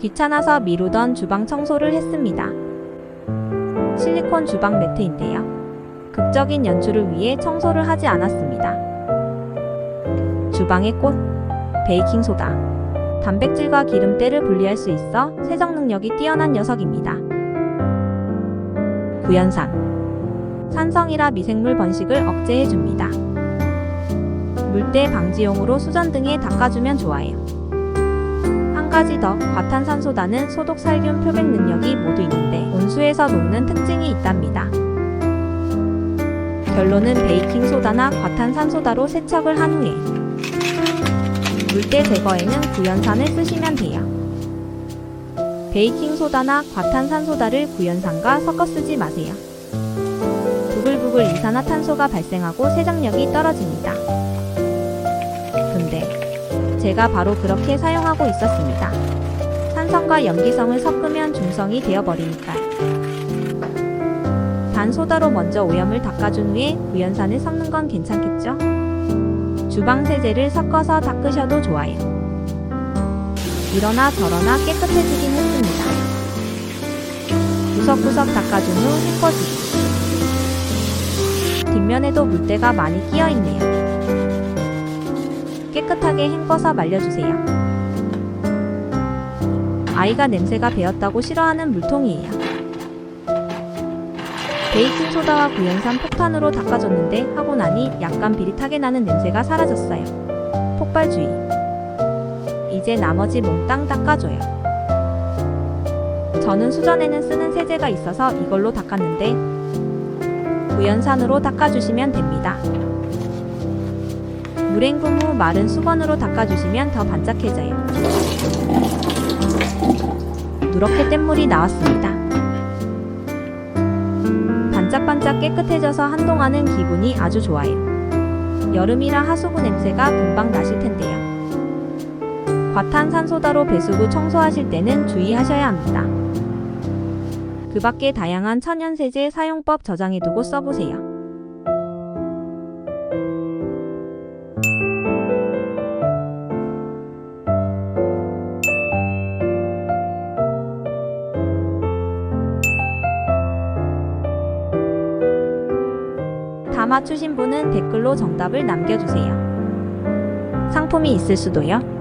귀찮아서 미루던 주방 청소를 했습니다. 실리콘 주방 매트인데요. 극적인 연출을 위해 청소를 하지 않았습니다. 주방의 꽃, 베이킹소다. 단백질과 기름때를 분리할 수 있어 세정 능력이 뛰어난 녀석입니다. 구연산. 산성이라 미생물 번식을 억제해줍니다. 물때 방지용으로 수전 등에 닦아주면 좋아요. 한 가지 더, 과탄산소다는 소독 살균 표백 능력이 모두 있는데 온수에서 녹는 특징이 있답니다. 결론은 베이킹소다나 과탄산소다로 세척을 한 후에 물때 제거에는 구연산을 쓰시면 돼요. 베이킹소다나 과탄산소다를 구연산과 섞어 쓰지 마세요. 부글부글 이산화탄소가 발생하고 세정력이 떨어집니다. 제가 바로 그렇게 사용하고 있었습니다. 산성과 염기성을 섞으면 중성이 되어버리니까요. 단 소다로 먼저 오염을 닦아준 후에 구연산을 섞는 건 괜찮겠죠? 주방 세제를 섞어서 닦으셔도 좋아요. 이러나 저러나 깨끗해지긴 했습니다. 구석구석 닦아준 후 헹궈주기. 뒷면에도 물때가 많이 끼어 있네요. 깨끗하게 헹궈서 말려주세요. 아이가 냄새가 배었다고 싫어하는 물통이에요. 베이킹소다와 구연산 폭탄으로 닦아줬는데 하고 나니 약간 비릿하게 나는 냄새가 사라졌어요. 폭발주의. 이제 나머지 몽땅 닦아줘요. 저는 수전에는 쓰는 세제가 있어서 이걸로 닦았는데 구연산으로 닦아주시면 됩니다. 물헹굼 후 마른 수건으로 닦아주시면 더 반짝해져요. 누렇게 뗀 물이 나왔습니다. 반짝반짝 깨끗해져서 한동안은 기분이 아주 좋아요. 여름이라 하수구 냄새가 금방 나실 텐데요. 과탄산소다로 배수구 청소하실 때는 주의하셔야 합니다. 그 밖에 다양한 천연세제 사용법 저장해두고 써보세요. 맞추신 분은 댓글로 정답을 남겨주세요. 상품이 있을 수도요.